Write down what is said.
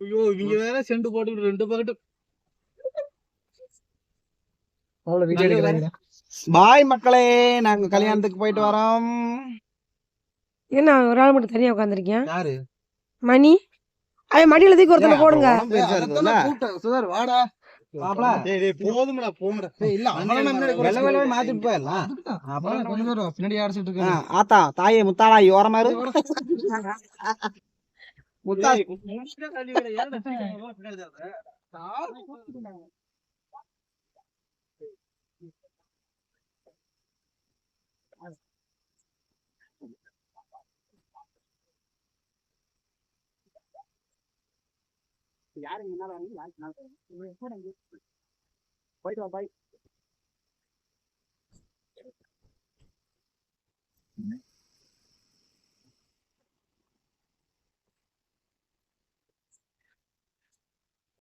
ஐயோ இவங்க வேற செண்டு போட்டு ரெண்டு எடுக்கிறாங்க பாய் மக்களே நாங்க கல்யாணத்துக்கு போயிட்டு வரோம். என்ன ஒரு ஆள் மட்டும் தனியா உட்காந்துருக்கேன் யாரு? மணி? அவன் மடியில தூக்கி ஒருத்தனை போடுங்க? சுதார் வாடா. ஆத்தா தாயே முத்தாளா ஓரமா முத்தா போயிட்டு வா பாய்